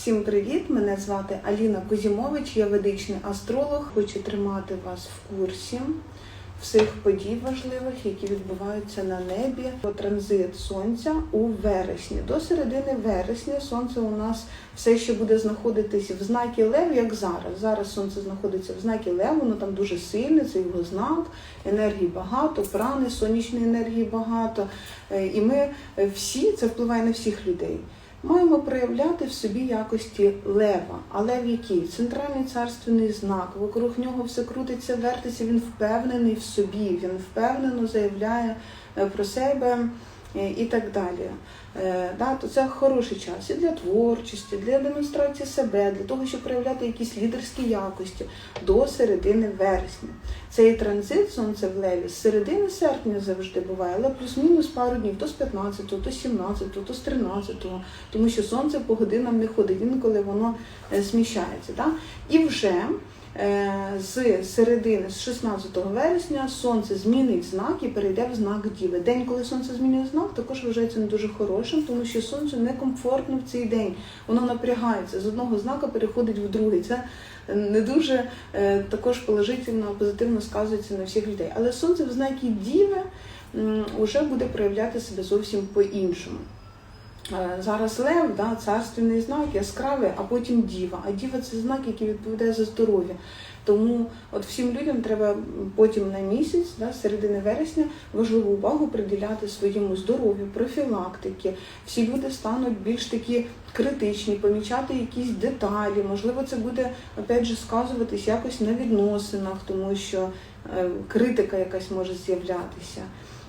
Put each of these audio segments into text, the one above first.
Всім привіт! Мене звати Аліна Кузімович, я ведичний астролог. Хочу тримати вас в курсі всіх подій важливих, які відбуваються на небі. Транзит сонця у вересні. До середини вересня сонце у нас все ще буде знаходитися в знакі Лев, як зараз. Зараз сонце знаходиться в знакі Лев, воно там дуже сильне, це його знак, енергії багато, прани, сонячної енергії багато. Е, І ми всі, це впливає на всіх людей. Маємо проявляти в собі якості лева. але в який? Центральний царственний знак. Вокруг нього все крутиться, вертиться, він впевнений в собі, він впевнено заявляє е, про себе і так далі. Е, Да, то це хороший час і для творчості, для демонстрації себе, для того, щоб проявляти якісь лідерські якості до середини вересня. Цей транзит сонце в леві з середини серпня завжди буває, але плюс-мінус пару днів, то з 15, то з 17, то з 13, тому що сонце по годинам не ходить, інколи воно е, сміщається. Да? І вже е, з середини, з 16 вересня, сонце змінить знак і перейде в знак Діви. День, коли сонце змінює знак, також вважається не дуже хорошим, тому що сонцю некомфортно в цей день. Воно напрягається з одного знака переходить в другий. Це не дуже е, також положительно, позитивно сказується на всіх людей. Але сонце в знакі Діви вже буде проявляти себе зовсім по-іншому. Е, Зараз лев, да, царственний знак, яскравий, а потім діва. А діва це знак, який відповідає за здоров'я. Тому от всім людям треба потім на місяць, да, середини вересня, важливу увагу приділяти своєму здоров'ю, профілактики. Всі люди стануть більш такі критичні, помічати якісь деталі. Можливо, це буде опять же сказуватись якось на відносинах, тому що е, критика якась може з'являтися.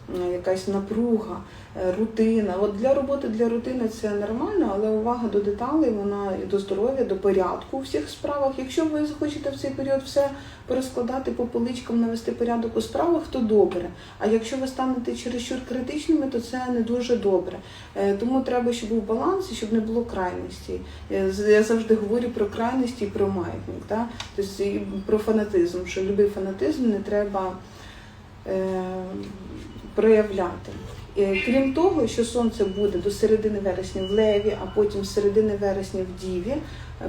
Е, Якась напруга, е, рутина. От для роботи, для рутини це нормально, але увага до деталей, вона і до здоров'я, до порядку у всіх справах. Якщо ви захочете в цей період все порозкладати по поличкам, навести порядок у справах, то добре. А якщо ви станете чересчур критичними, то це не дуже добре. Е, Тому треба, щоб був баланс і щоб не було крайностей. Е, Я завжди говорю про крайності і про маятник, да? тобто і про фанатизм, що будь-який фанатизм не треба проявляти. Е, Крім того, що сонце буде до середини вересня в Леві, а потім з середини вересня в Діві, е,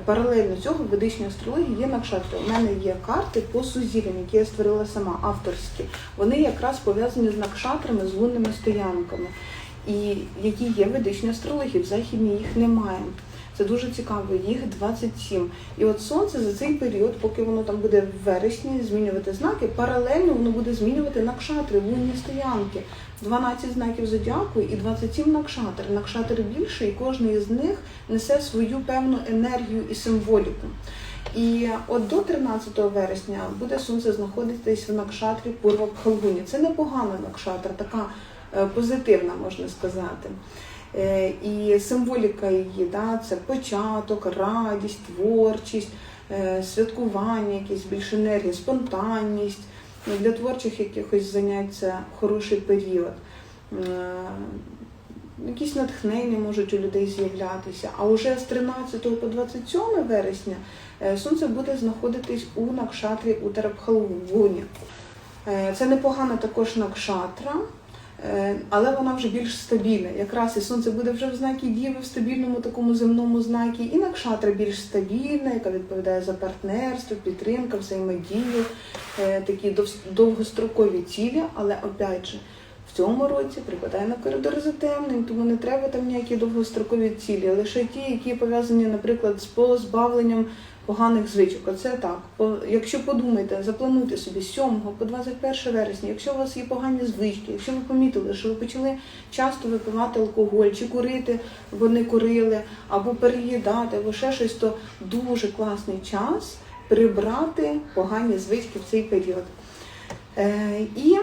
паралельно цього в ведичній астрології є накшатри. У мене є карти по сузір'ям, які я створила сама, авторські. Вони якраз пов'язані з накшатрами, з лунними стоянками, і які є в астрології. В західній їх немає. Це дуже цікаво, їх 27. І от сонце за цей період, поки воно там буде в вересні змінювати знаки, паралельно воно буде змінювати накшатри, лунні стоянки. 12 знаків зодіаку і 27 накшатр. Накшатр більше, і кожен із них несе свою певну енергію і символіку. І от до 13 вересня буде сонце знаходитись в накшатрі Пурва Пхалгуні. Це непогана накшатра, така е, позитивна, можна сказати. Е, І символіка її да, це початок, радість, творчість, е, святкування, якісь більш енергії, спонтанність. Ну, Для творчих якихось занять це хороший період. Е, Якісь натхнення можуть у людей з'являтися. А вже з 13 по 27 вересня сонце буде знаходитись у накшатрі у Тарабхалгуні. Е, Це непогана також накшатра, але вона вже більш стабільна. Якраз і сонце буде вже в знакі Діви, в стабільному такому земному знакі, і накшатра більш стабільна, яка відповідає за партнерство, підтримка, взаємодію, е, такі дов- довгострокові цілі, але опять же. В цьому році припадає на коридор затемнень, тому не треба там ніякі довгострокові цілі, лише ті, які пов'язані, наприклад, з позбавленням поганих звичок. Оце так. Якщо подумаєте, заплануйте собі з 7 по 21 вересня, якщо у вас є погані звички, якщо ви помітили, що ви почали часто випивати алкоголь чи курити, бо не курили, або переїдати, або ще щось, то дуже класний час прибрати погані звички в цей період. Е, і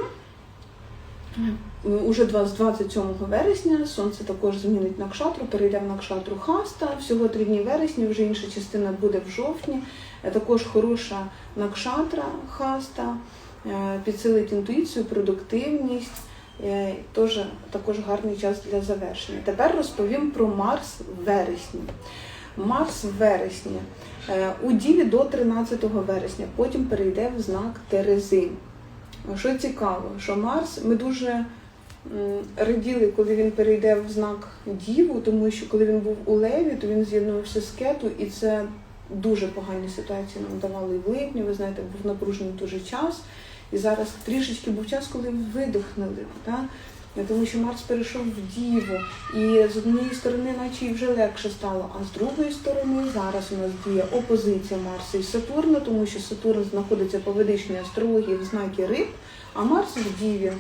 Уже 20 27 вересня сонце також змінить накшатру, перейде в накшатру хаста. Всього три дні вересня, вже інша частина буде в жовтні. Е, Також хороша накшатра хаста, е, підсилить інтуїцію, продуктивність. Е, Тож також гарний час для завершення. Тепер розповім про Марс в вересні. Марс в вересні е, у Діві до 13 вересня, потім перейде в знак Терези. Що цікаво, що Марс ми дуже раділи, коли він перейде в знак Діву, тому що коли він був у Леві, то він з'єднувався з кету, і це дуже погані ситуації нам давали в липні. Ви знаєте, був напружений дуже час. І зараз трішечки був час, коли видихнули. Так? Тому що Марс перейшов в Діву, і з однієї сторони, наче і вже легше стало, а з другої сторони зараз у нас діє опозиція Марса і Сатурна, тому що Сатурн знаходиться по ведичній астрології в знакі риб, а Марс в Діві.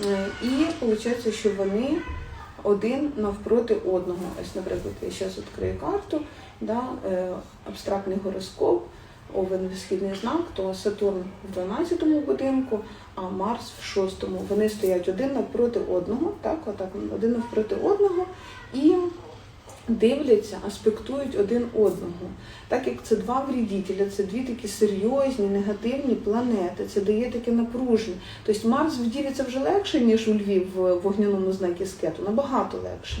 Е, І виходить, що вони один навпроти одного. Ось, наприклад, я зараз відкрию карту, да, е, абстрактний гороскоп, Овен східний знак, то Сатурн в 12-му будинку, а Марс в 6-му. Вони стоять один навпроти одного, так, отак, один навпроти одного і дивляться, аспектують один одного. Так як це два вредителя, це дві такі серйозні, негативні планети, це дає таке напруження. Тобто Марс в Діві це вже легше, ніж у Львів в вогняному знакі скету, набагато легше.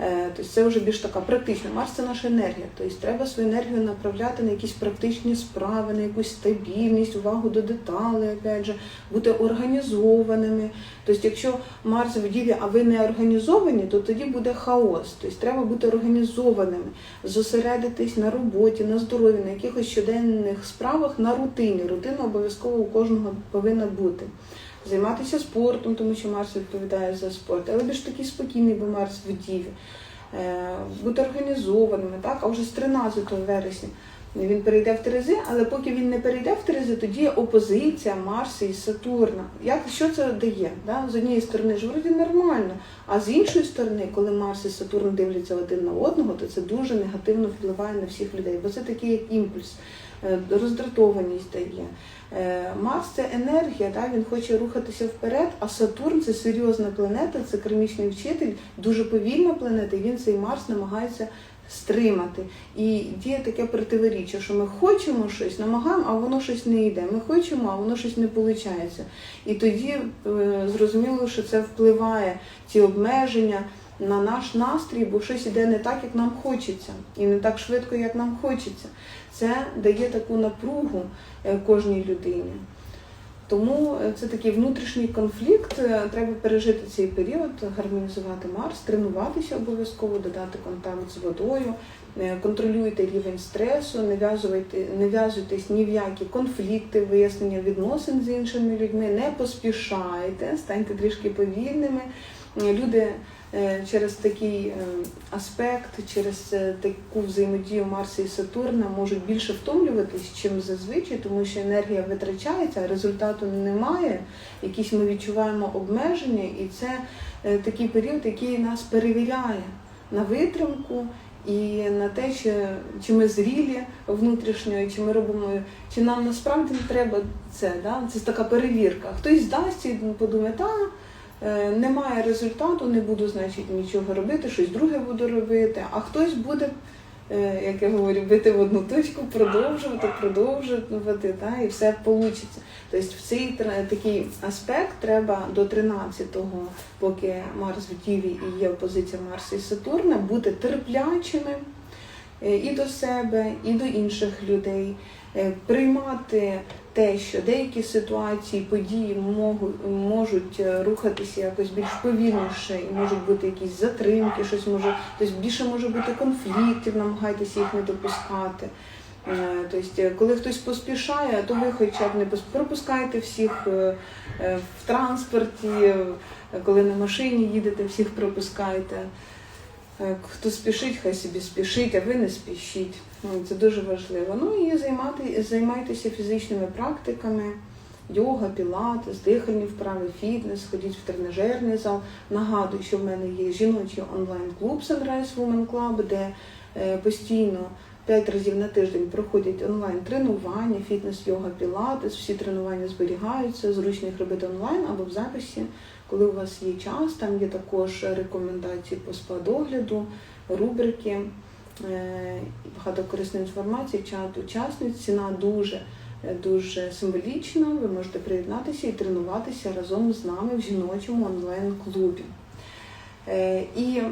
Е, Тобто це вже більш така практична. Марс це наша енергія. Тобто треба свою енергію направляти на якісь практичні справи, на якусь стабільність, увагу до деталей, опять же, бути організованими. Тобто, якщо Марс в Діві, а ви не організовані, то тоді буде хаос. Тобто треба бути організованими, зосередитись на роботі, на здоров'ї, на якихось щоденних справах, на рутині. Рутина обов'язково у кожного повинна бути. Займатися спортом, тому що Марс відповідає за спорт, але більш такий спокійний, бо Марс в Діві. Е, Бути організованими, так? А вже з 13 вересня він перейде в Терези, але поки він не перейде в Терези, тоді опозиція Марса і Сатурна. Як що це дає? Да? З однієї сторони ж вроді нормально, а з іншої сторони, коли Марс і Сатурн дивляться один на одного, то це дуже негативно впливає на всіх людей, бо це такий як імпульс, е, роздратованість дає. Е, Марс це енергія, да? він хоче рухатися вперед, а Сатурн це серйозна планета, це кармічний вчитель, дуже повільна планета, і він цей Марс намагається стримати. І діє таке противоріччя, що ми хочемо щось, намагаємо, а воно щось не йде. Ми хочемо, а воно щось не виходить. І тоді е, зрозуміло, що це впливає, ці обмеження. На наш настрій, бо щось іде не так, як нам хочеться, і не так швидко, як нам хочеться. Це дає таку напругу е, кожній людині. Тому е, це такий внутрішній конфлікт. Е, Треба пережити цей період, гармонізувати Марс, тренуватися обов'язково, додати контакт з водою, контролюйте рівень стресу, не в'язуйте, не в'язуйтесь ні в які конфлікти, вияснення відносин з іншими людьми, не поспішайте, станьте трішки повільними. Люди через такий е, аспект, через е, таку взаємодію Марса і Сатурна можуть більше втомлюватись, чим зазвичай, тому що енергія витрачається, результату немає. Якісь ми відчуваємо обмеження, і це е, такий період, який нас перевіряє на витримку. І на те, чи, чи ми зрілі внутрішньо, чи ми робимо, чи нам насправді не треба це. Да? Це така перевірка. Хтось здасться і подумає, та е, немає результату, не буду, значить, нічого робити, щось друге буду робити, а хтось буде, е, як я говорю, бити в одну точку, продовжувати, продовжувати, та, і все вийде. Тобто в цей такий аспект треба до 13-го, поки Марс в Діві і є опозиція Марса і Сатурна, бути терплячими е, і до себе, і до інших людей, е, приймати те, що деякі ситуації, події можуть, е, рухатися якось більш повільніше, і можуть бути якісь затримки, щось може, тобто більше може бути конфліктів, намагайтеся їх не допускати. Е, Тобто, е, коли хтось поспішає, то ви хоча б не пропускайте всіх в транспорті, коли на машині їдете, всіх пропускайте. Хто спішить, хай собі спішить, а ви не спішіть. Ну, Це дуже важливо. Ну і займати, займайтеся фізичними практиками, йога, пілатес, дихальні вправи, фітнес, ходіть в тренажерний зал. Нагадую, що в мене є жіночий онлайн-клуб Sunrise Women Club, де е, постійно П'ять разів на тиждень проходять онлайн-тренування, фітнес, йога, пілатес. Всі тренування зберігаються, зручно їх робити онлайн або в записі, коли у вас є час. Там є також рекомендації по спа-догляду, рубрики, багато корисної інформації, чат учасниць. Ціна дуже дуже символічна. Ви можете приєднатися і тренуватися разом з нами в жіночому онлайн-клубі. Е, І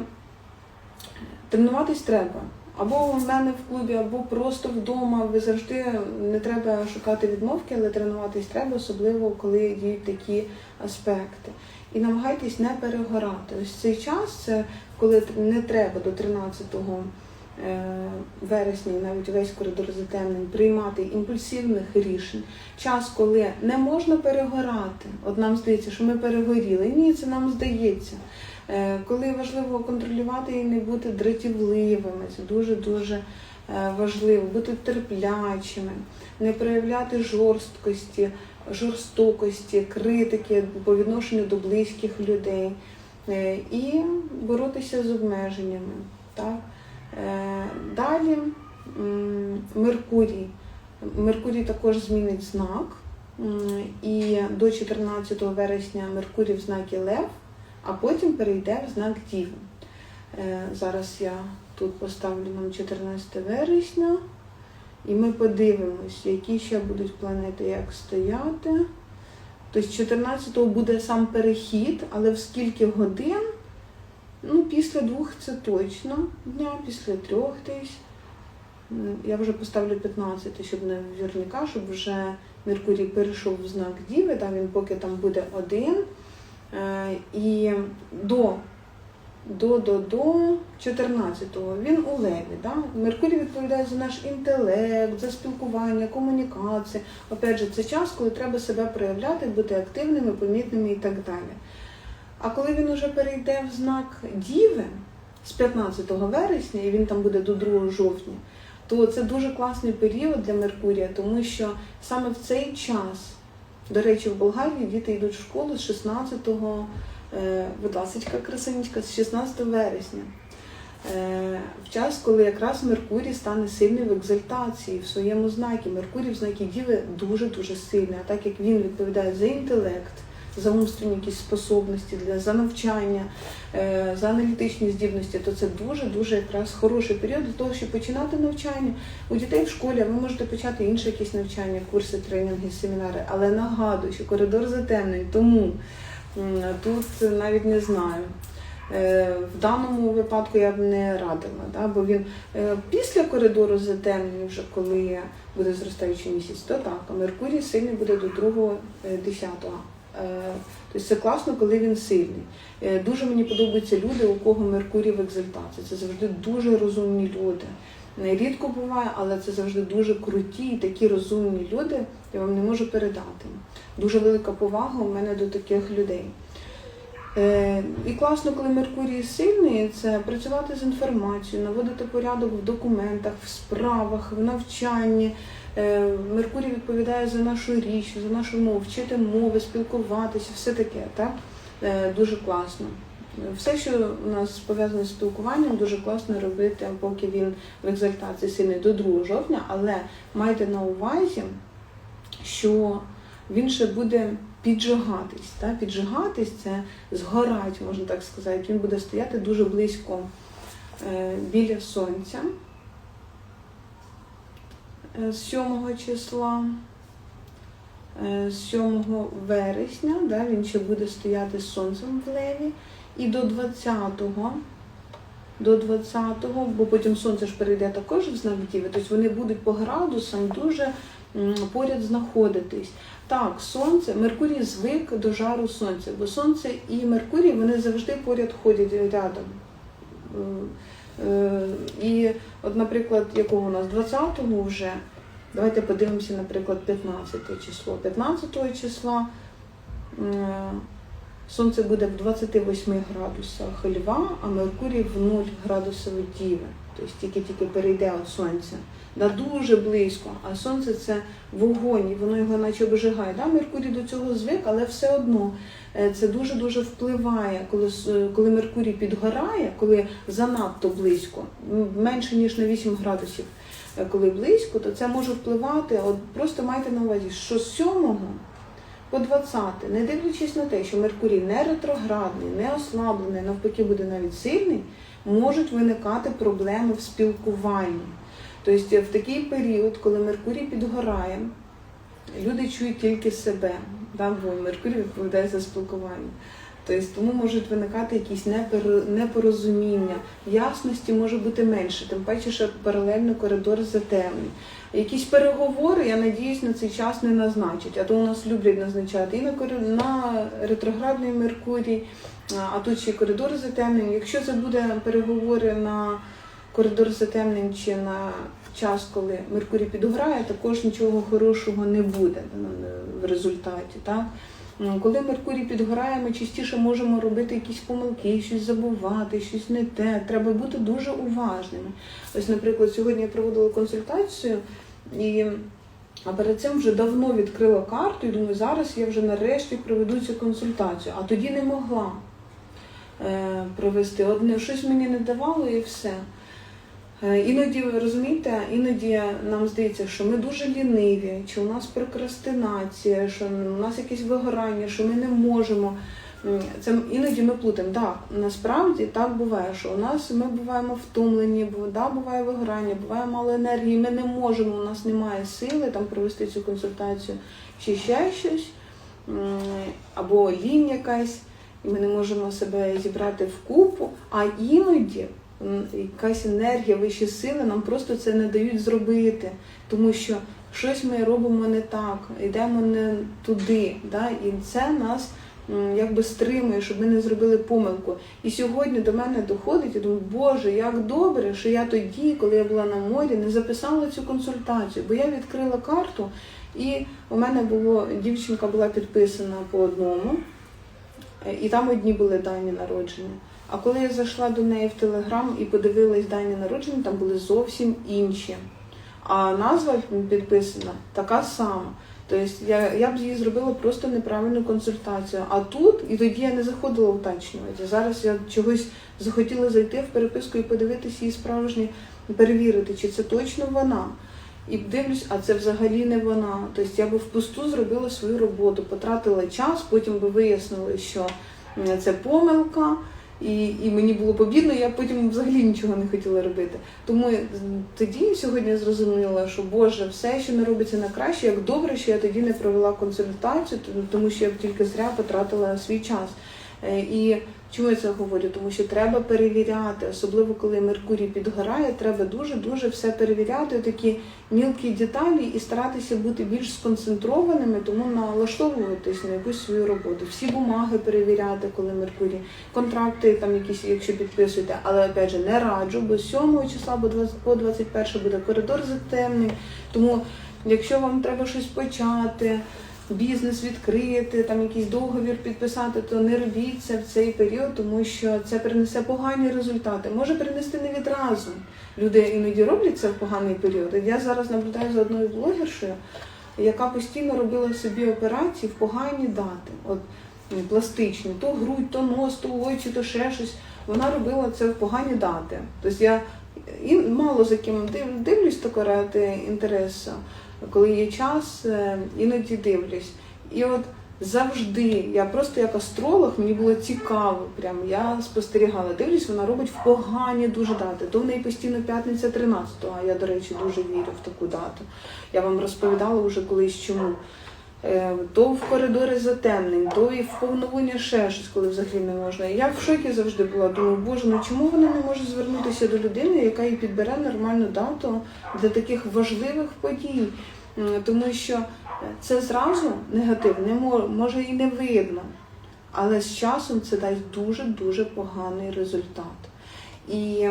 тренуватись треба. Або в мене в клубі, або просто вдома. Ви завжди не треба шукати відмовки, але тренуватись треба, особливо коли діють такі аспекти. І намагайтесь не перегорати. Ось цей час це коли не треба до 13 е, вересня, і навіть весь коридор затемнень, приймати імпульсивних рішень. Час, коли не можна перегорати. От нам здається, що ми перегоріли. Ні, це нам здається. Е, Коли важливо контролювати і не бути дратівливими, це дуже-дуже е, важливо, бути терплячими, не проявляти жорсткості, жорстокості, критики по відношенню до близьких людей і боротися з обмеженнями. Так? Е, Далі Меркурій. Меркурій також змінить знак. І до 14 вересня Меркурій в знакі Лев, а потім перейде в знак Діви. Е, Зараз я тут поставлю нам 14 вересня. І ми подивимось, які ще будуть планети як стояти. Тобто 14-го буде сам перехід, але в скільки годин? Ну, після двох це точно дня, після трьох десь. Я вже поставлю 15, щоб не вірняка, щоб вже Меркурій перейшов в знак Діви, там він поки там буде один. Е, І до, до, до, до 14-го він у Леві. Да? Меркурій відповідає за наш інтелект, за спілкування, комунікацію. Опять же, це час, коли треба себе проявляти, бути активними, помітними і так далі. А коли він уже перейде в знак Діви з 15 вересня, і він там буде до 2 жовтня, то це дуже класний період для Меркурія, тому що саме в цей час, до речі, в Болгарії діти йдуть в школу з 16, е, будь ласка, красунечка, з 16 вересня. Е, В час, коли якраз Меркурій стане сильний в екзальтації в своєму знакі. Меркурій в знакі Діви дуже-дуже сильний, а так як він відповідає за інтелект, за умственні якісь способності, для, за навчання, е, за аналітичні здібності, то це дуже-дуже якраз хороший період для того, щоб починати навчання. У дітей в школі ви можете почати інше якісь навчання, курси, тренінги, семінари. Але нагадую, що коридор затемнений, тому тут навіть не знаю. Е, В даному випадку я б не радила, да? бо він е, після коридору затемнення, вже коли буде зростаючий місяць, то так, а Меркурій сильний буде до 2 10-го. Тобто це класно, коли він сильний. Е, Дуже мені подобаються люди, у кого Меркурій в екзальтації. Це завжди дуже розумні люди. Не рідко буває, але це завжди дуже круті і такі розумні люди, я вам не можу передати. Дуже велика повага у мене до таких людей. Е, І класно, коли Меркурій сильний, це працювати з інформацією, наводити порядок в документах, в справах, в навчанні. Е, Меркурій відповідає за нашу річ, за нашу мову, вчити мови, спілкуватися, все таке, так? Е, Дуже класно. Все, що у нас пов'язане з спілкуванням, дуже класно робити, поки він в екзальтації сильний до 2 жовтня, але майте на увазі, що він ще буде піджигатись. Та? Піджигатись це згорать, можна так сказати. Він буде стояти дуже близько е, біля сонця 7 числа. Е, З 7 вересня да, він ще буде стояти з сонцем в леві. І до 20-го, до 20-го, бо потім сонце ж перейде також в знак Діви, тобто вони будуть по градусам дуже поряд знаходитись. Так, сонце, Меркурій звик до жару сонця, бо сонце і Меркурій вони завжди поряд ходять рядом. Е, І, от, наприклад, якого у нас 20-го вже, давайте подивимося, наприклад, 15 число. 15 числа сонце буде в 28 градусах льва, а Меркурій в 0 градусів Діви. Тобто тільки-тільки перейде від сонця. Да, дуже близько, а сонце це вогонь, і воно його наче обжигає. Да, Меркурій до цього звик, але все одно е, це дуже-дуже впливає, коли, коли Меркурій підгорає, коли занадто близько, менше ніж на 8 градусів, е, коли близько, то це може впливати. От просто майте на увазі, що з 7 по 20, не дивлячись на те, що Меркурій не ретроградний, не ослаблений, навпаки, буде навіть сильний, можуть виникати проблеми в спілкуванні. Тобто в такий період, коли Меркурій підгорає, люди чують тільки себе, да, бо Меркурій відповідає за спілкування. Тобто тому можуть виникати якісь непорозуміння, ясності може бути менше, тим паче, що паралельно коридор затемний. Якісь переговори, я надіюсь, на цей час не назначать, а то у нас люблять назначати і на, на ретроградний Меркурій, а, тут ще й коридор затемнений. Якщо це буде переговори на коридор затемнень чи на час, коли Меркурій підгорає, також нічого хорошого не буде ну, в результаті. Так? Коли Меркурій підгорає, ми частіше можемо робити якісь помилки, щось забувати, щось не те. Треба бути дуже уважними. Ось, наприклад, сьогодні я проводила консультацію і. А перед цим вже давно відкрила карту і думаю, зараз я вже нарешті проведу цю консультацію. А тоді не могла провести. Одне щось мені не давало і все. Е, Іноді ви розумієте, іноді нам здається, що ми дуже ліниві, чи у нас прокрастинація, що у нас якесь вигорання, що ми не можемо. Це іноді ми плутаємо. Так, насправді так буває, що у нас ми буваємо втомлені, да, буває вигорання, буває мало енергії. Ми не можемо, у нас немає сили там провести цю консультацію чи ще щось, або лінь якась, ми не можемо себе зібрати в купу. А іноді якась енергія, вищі сили нам просто це не дають зробити, тому що щось ми робимо не так, йдемо не туди. Да? І це нас якби стримує, щоб ми не зробили помилку. І сьогодні до мене доходить, я думаю, Боже, як добре, що я тоді, коли я була на морі, не записала цю консультацію, бо я відкрила карту, і у мене було дівчинка була підписана по одному, і там одні були дані народження. А коли я зайшла до неї в Телеграм і подивилась дані народження, там були зовсім інші. А назва підписана така сама. Тобто я, я б їй зробила просто неправильну консультацію. А тут, і тоді я не заходила уточнювати. Зараз я чогось захотіла зайти в переписку і подивитися її справжні, перевірити, чи це точно вона. І дивлюсь, а це взагалі не вона. Тобто я би впусту зробила свою роботу, потратила час, потім би вияснили, що це помилка. І, і мені було побідно, я потім взагалі нічого не хотіла робити. Тому тоді сьогодні зрозуміла, що Боже, все, що не робиться на краще, як добре, що я тоді не провела консультацію, тому що я б тільки зря потратила свій час. Е, І чому я це говорю? Тому що треба перевіряти, особливо коли Меркурій підгорає, треба дуже-дуже все перевіряти, такі мілкі деталі і старатися бути більш сконцентрованими, тому налаштовуватись на якусь свою роботу. Всі бумаги перевіряти, коли Меркурій, контракти там якісь, якщо підписуєте, але опять же не раджу, бо з 7 числа по 20 по 21 буде коридор затемний. Тому якщо вам треба щось почати, бізнес відкрити, там якийсь договір підписати, то не робіть це в цей період, тому що це принесе погані результати. Може принести не відразу. Люди іноді роблять це в поганий період. Я зараз наблюдаю за одною блогершею, яка постійно робила собі операції в погані дати. От пластичні, то грудь, то нос, то очі, то ще щось. Вона робила це в погані дати. Тобто я і мало за ким див- дивлюсь тако ради інтересу, коли є час, е, іноді дивлюсь. І от завжди, я просто як астролог, мені було цікаво, прям я спостерігала. Дивлюсь, вона робить в погані дуже дати. То в неї постійно п'ятниця 13-го, а я, до речі, дуже вірю в таку дату. Я вам розповідала вже колись чому. Е, То в коридори затемнень, то і в повновлення ще щось, коли взагалі не можна. І я в шокі завжди була. Думаю, боже, ну чому вона не може звернутися до людини, яка їй підбере нормальну дату для таких важливих подій? Тому що це зразу негатив, не може і не видно. Але з часом це дасть дуже-дуже поганий результат. І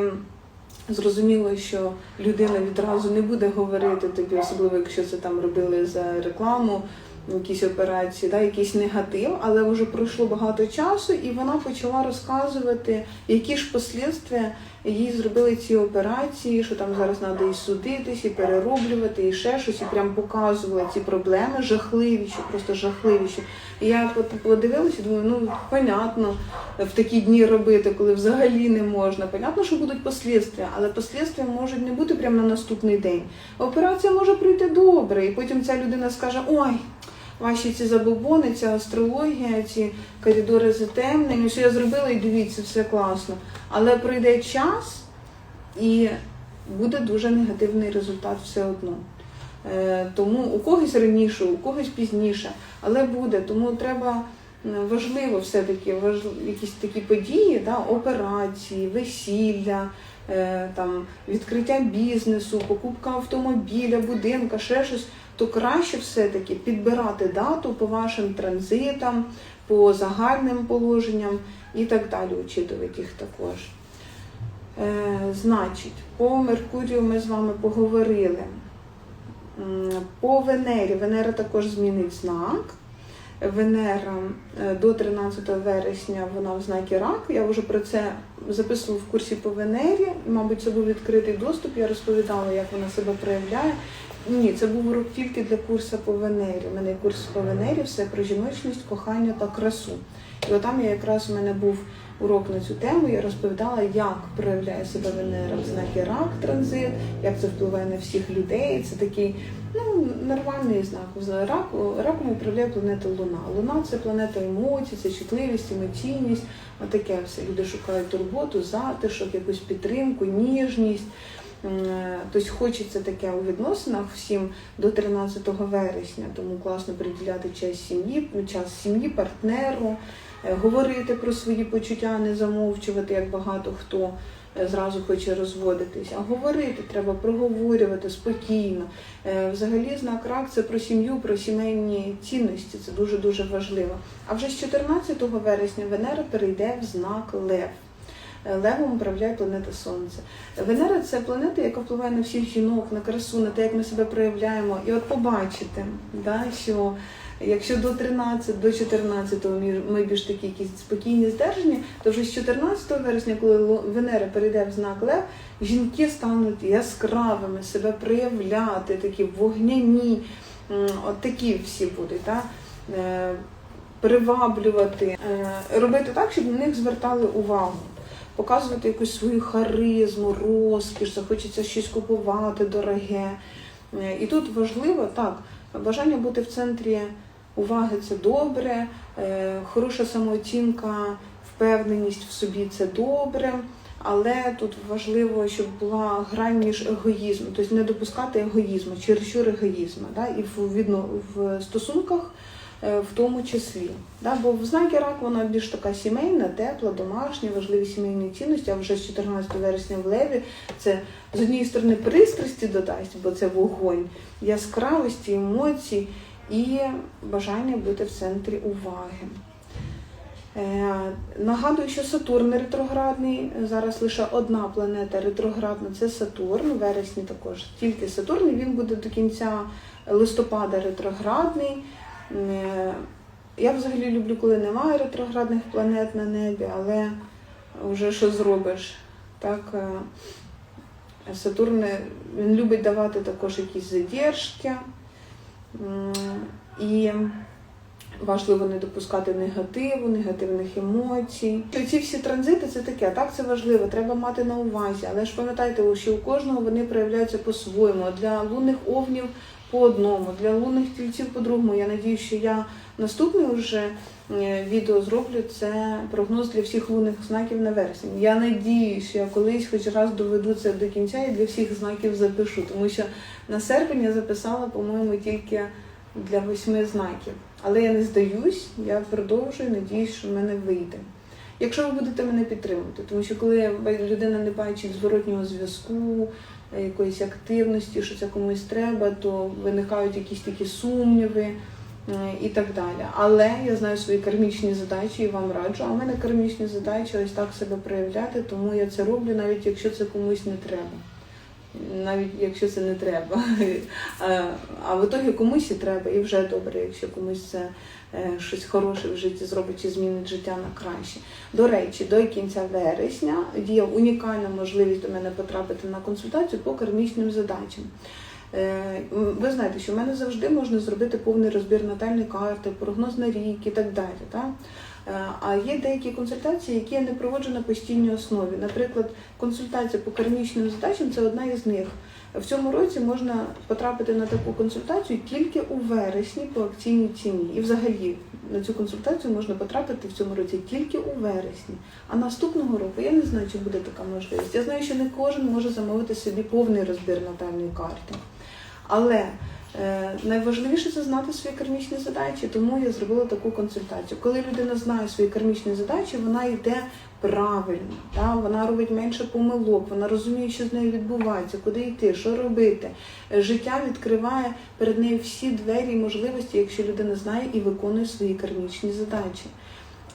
зрозуміло, що людина відразу не буде говорити тобі, особливо якщо це там робили за рекламу, якісь операції, да, якийсь негатив, але вже пройшло багато часу, і вона почала розказувати, які ж послідствия їй зробили ці операції, що там зараз треба і судитись, і перероблювати, і ще щось, і прям показувала ці проблеми жахливіші, просто жахливіші. І я подивилася, думаю, ну понятно, в такі дні робити, коли взагалі не можна. Понятно, що будуть послідствия, але послідствия можуть не бути прямо на наступний день. Операція може пройти добре, і потім ця людина скаже: ой. Ваші ці забобони, ця астрологія, ці коридори затемнені, що я зробила і дивіться, все класно. Але пройде час і буде дуже негативний результат все одно. Е, Тому у когось раніше, у когось пізніше, але буде. Тому треба важливо все-таки важ- якісь такі події, да, операції, весілля, е, там, відкриття бізнесу, покупка автомобіля, будинка, ще щось, то краще все-таки підбирати дату по вашим транзитам, по загальним положенням і так далі, учитувати їх також. Е, значить, по Меркурію ми з вами поговорили. По Венері. Венера також змінить знак. Венера е, до 13 вересня вона в знакі рак. Я вже про це записувала в курсі по Венері. Мабуть, це був відкритий доступ. Я розповідала, як вона себе проявляє. Ні, це був урок тільки для курсу по Венері. У мене курс по Венері, все про жіночність, кохання та красу. І отам я якраз у мене був урок на цю тему. Я розповідала, як проявляє себе Венера в знакі рак транзит, як це впливає на всіх людей. Це такий ну, нормальний знак. В раку, раком управляє планета Луна. Луна це планета емоцій, це чутливість, емоційність. Отаке все. Люди шукають турботу, затишок, якусь підтримку, ніжність. М, Тобто хочеться таке у відносинах всім до 13 вересня, тому класно приділяти час сім'ї, час сім'ї, партнеру, е, говорити про свої почуття, не замовчувати, як багато хто е, зразу хоче розводитись, а говорити треба проговорювати спокійно. Е, Взагалі знак рак це про сім'ю, про сімейні цінності. Це дуже дуже важливо. А вже з 14 вересня Венера перейде в знак Лев. Е, Левом управляє планета Сонце. Венера це планета, яка впливає на всіх жінок, на красу, на те, як ми себе проявляємо. І от побачите, да, що якщо до 13, до 14 ми- більш такі якісь спокійні, здержані, то вже з 14 вересня, коли Венера перейде в знак Лев, жінки стануть яскравими, себе проявляти, такі вогняні, от такі всі будуть. Да? Е, Приваблювати, е, робити так, щоб на них звертали увагу показувати якусь свою харизму, розкіш, захочеться щось купувати дороге. Е, І тут важливо так, бажання бути в центрі уваги це добре, е, хороша самооцінка, впевненість в собі це добре. Але тут важливо, щоб була грань між егоїзмом, тобто не допускати егоїзму, чересчур егоїзму, да? і в, відно, в стосунках в тому числі. Да? Бо в знакі рак вона більш така сімейна, тепла, домашня, важливі сімейні цінності, а вже з 14 вересня в Леві це з однієї сторони пристрасті додасть, бо це вогонь, яскравості, емоцій і бажання бути в центрі уваги. Е, Нагадую, що Сатурн ретроградний. Зараз лише одна планета ретроградна це Сатурн. У вересні також тільки Сатурн. Він буде до кінця листопада ретроградний. Я взагалі люблю, коли немає ретроградних планет на небі, але вже що зробиш? Так, е, Сатурн е, він любить давати також якісь задержки. І важливо не допускати негативу, негативних емоцій. Ці всі транзити це таке, так це важливо, треба мати на увазі. Але ж пам'ятайте, що у кожного вони проявляються по-своєму. Для лунних овнів по одному, для лунних тільців по-другому. Я надію, що я наступне вже е, відео зроблю це прогноз для всіх лунних знаків на вересень. Я надію, що я колись хоч раз доведу це до кінця і для всіх знаків запишу, тому що на серпень я записала, по-моєму, тільки для восьми знаків. Але я не здаюсь, я продовжую, надіюсь, що в мене вийде. Якщо ви будете мене підтримувати, тому що коли людина не бачить зворотнього зв'язку, е, якоїсь активності, що це комусь треба, то виникають якісь такі сумніви е, і так далі. Але я знаю свої кармічні задачі і вам раджу. А в мене кармічні задачі ось так себе проявляти, тому я це роблю, навіть якщо це комусь не треба. Навіть якщо це не треба. А- в ітогі комусь і треба, і вже добре, якщо комусь це е, щось хороше в житті зробить чи змінить життя на краще. До речі, до кінця вересня є унікальна можливість до мене потрапити на консультацію по кармічним задачам. Е, Ви знаєте, що в мене завжди можна зробити повний розбір натальної карти, прогноз на рік і так далі. Так? Е, А є деякі консультації, які я не проводжу на постійній основі. Наприклад, консультація по кармічним задачам це одна із них. В цьому році можна потрапити на таку консультацію тільки у вересні по акційній ціні. І взагалі на цю консультацію можна потрапити в цьому році тільки у вересні. А наступного року я не знаю, чи буде така можливість. Я знаю, що не кожен може замовити собі повний розбір натальної карти. Але Е, Найважливіше це знати свої кармічні задачі, тому я зробила таку консультацію. Коли людина знає свої кармічні задачі, вона йде правильно, та? вона робить менше помилок, вона розуміє, що з нею відбувається, куди йти, що робити. Е, Життя відкриває перед нею всі двері і можливості, якщо людина знає і виконує свої кармічні задачі.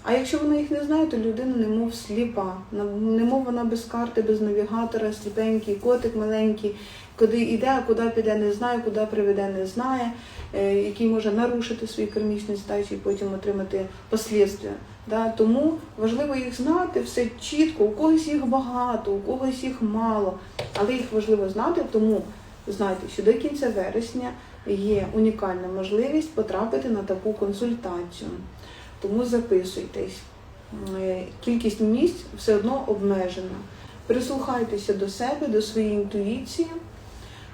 А якщо вона їх не знає, то людина немов сліпа, немов вона без карти, без навігатора, сліпенький, котик маленький, куди йде, куди піде, не знає, куди приведе, не знає, е, який може нарушити свої кармічні задачі і потім отримати послідствия. Да? Тому важливо їх знати, все чітко, у когось їх багато, у когось їх мало, але їх важливо знати, тому знайте, що до кінця вересня є унікальна можливість потрапити на таку консультацію. Тому записуйтесь. Е, Кількість місць все одно обмежена. Прислухайтеся до себе, до своєї інтуїції.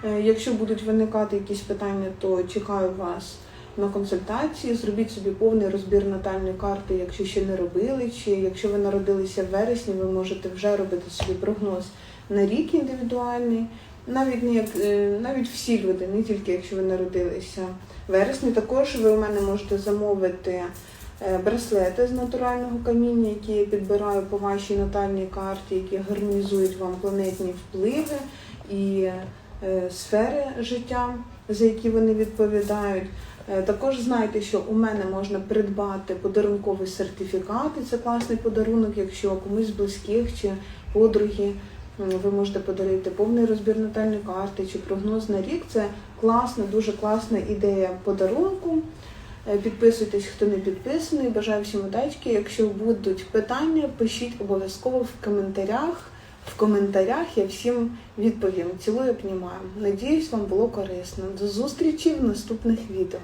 Е, Якщо будуть виникати якісь питання, то чекаю вас на консультації. Зробіть собі повний розбір натальної карти, якщо ще не робили. Чи якщо ви народилися в вересні, ви можете вже робити собі прогноз на рік індивідуальний. Навіть не як е, навіть всі люди, не тільки якщо ви народилися в вересні. Також ви у мене можете замовити браслети з натурального каміння, які я підбираю по вашій натальній карті, які гармонізують вам планетні впливи і е, сфери життя, за які вони відповідають. Е, Також знайте, що у мене можна придбати подарунковий сертифікат, і це класний подарунок, якщо комусь з близьких чи подруги ви можете подарити повний розбір натальної карти чи прогноз на рік. Це класна, дуже класна ідея подарунку. Е, Підписуйтесь, хто не підписаний. Бажаю всім удачки. Якщо будуть питання, пишіть обов'язково в коментарях. В коментарях я всім відповім. Цілую, обнімаю. Надіюсь, вам було корисно. До зустрічі в наступних відео.